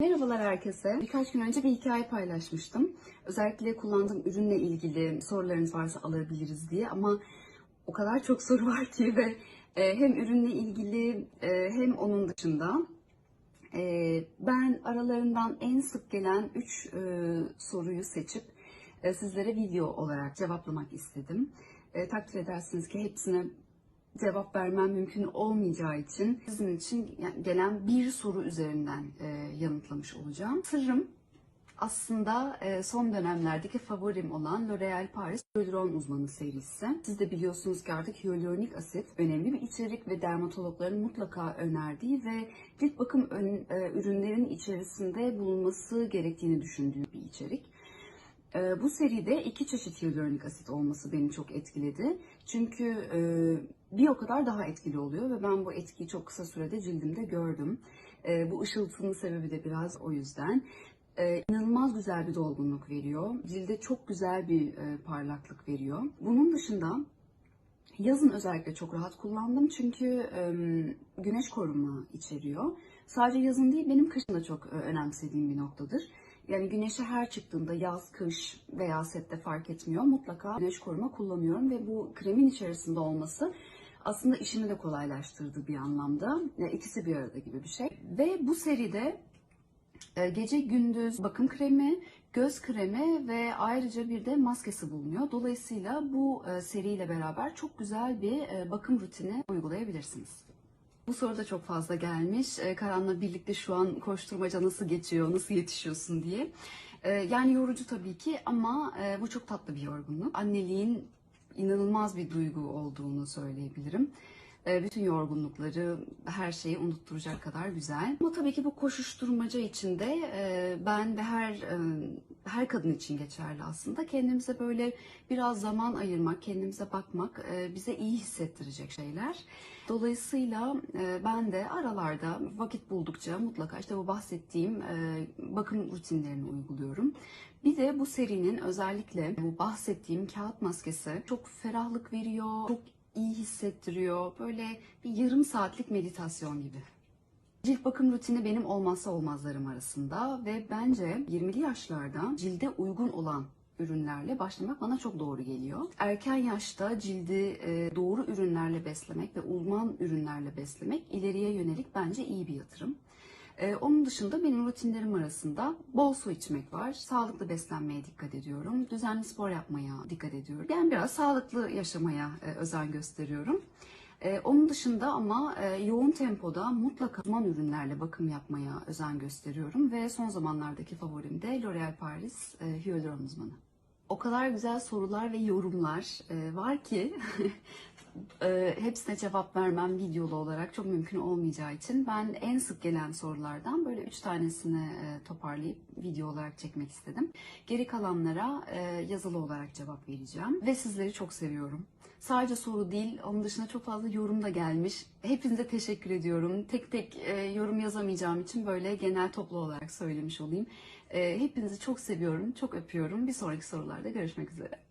Merhabalar herkese. Birkaç gün önce bir hikaye paylaşmıştım. Özellikle kullandığım ürünle ilgili sorularınız varsa alabiliriz diye ama o kadar çok soru var ki ve e, hem ürünle ilgili e, hem onun dışında e, ben aralarından en sık gelen 3 soruyu seçip sizlere video olarak cevaplamak istedim. Takdir edersiniz ki hepsine cevap vermem mümkün olmayacağı için sizin için gelen bir soru üzerinden e, yanıtlamış olacağım. Sırrım aslında e, son dönemlerdeki favorim olan L'Oréal Paris Hyaluron Uzmanı serisi. Siz de biliyorsunuz ki artık hyaluronik asit önemli bir içerik ve dermatologların mutlaka önerdiği ve cilt bakım ön- e, ürünlerin içerisinde bulunması gerektiğini düşündüğü bir içerik. Ee, bu seride iki çeşit hyaluronik asit olması beni çok etkiledi. Çünkü e, bir o kadar daha etkili oluyor ve ben bu etkiyi çok kısa sürede cildimde gördüm. E, bu ışıltının sebebi de biraz o yüzden. E, inanılmaz güzel bir dolgunluk veriyor. Cilde çok güzel bir e, parlaklık veriyor. Bunun dışında Yazın özellikle çok rahat kullandım çünkü e, güneş koruma içeriyor. Sadece yazın değil benim kışın da çok e, önemsediğim bir noktadır. Yani güneşe her çıktığımda yaz, kış veya sette fark etmiyor. Mutlaka güneş koruma kullanıyorum ve bu kremin içerisinde olması aslında işimi de kolaylaştırdı bir anlamda. Yani bir arada gibi bir şey. Ve bu seride e, gece gündüz bakım kremi, göz kremi ve ayrıca bir de maskesi bulunuyor. Dolayısıyla bu e, seriyle beraber çok güzel bir e, bakım rutini uygulayabilirsiniz. Bu soru da çok fazla gelmiş. Karan'la birlikte şu an koşturmaca nasıl geçiyor, nasıl yetişiyorsun diye. Yani yorucu tabii ki ama bu çok tatlı bir yorgunluk. Anneliğin inanılmaz bir duygu olduğunu söyleyebilirim. E, Bütün yorgunlukları, her şeyi unutturacak kadar güzel. Ama tabii ki bu koşuşturmaca içinde e, ben ve her e, her kadın için geçerli aslında. Kendimize böyle biraz zaman ayırmak, kendimize bakmak e, bize iyi hissettirecek şeyler. Dolayısıyla ben de aralarda vakit buldukça mutlaka işte bu bahsettiğim bakım rutinlerini uyguluyorum. Bir de bu serinin özellikle bu bahsettiğim kağıt maskesi çok ferahlık veriyor, çok iyi hissettiriyor. Böyle bir yarım saatlik meditasyon gibi. Cilt bakım rutini benim olmazsa olmazlarım arasında ve bence 20'li yaşlarda cilde uygun olan ürünlerle başlamak bana çok doğru geliyor. Erken yaşta cildi e, doğru ürünlerle beslemek ve uzman ürünlerle beslemek ileriye yönelik bence iyi bir yatırım. E, Onun dışında benim rutinlerim arasında bol su içmek var. Sağlıklı beslenmeye dikkat ediyorum. Düzenli spor yapmaya dikkat ediyorum. Yani biraz sağlıklı yaşamaya e, özen gösteriyorum. E, onun dışında ama e, yoğun tempoda mutlaka uzman ürünlerle bakım yapmaya özen gösteriyorum ve son zamanlardaki favorim de L'Oréal Paris e, Hyaluron uzmanı. O kadar güzel sorular ve yorumlar e, var ki e, hepsine cevap vermem videolu olarak çok mümkün olmayacağı için ben en sık gelen sorulardan böyle üç tanesini e, toparlayıp video olarak çekmek istedim. Geri kalanlara e, yazılı olarak cevap vereceğim ve sizleri çok seviyorum. Sadece soru değil, onun dışında çok fazla yorum da gelmiş. Hepinize teşekkür ediyorum. Tek tek e, yorum yazamayacağım için böyle genel toplu olarak söylemiş olayım. E, hepinizi çok seviyorum, çok öpüyorum. Bir sonraki sorularda görüşmek üzere.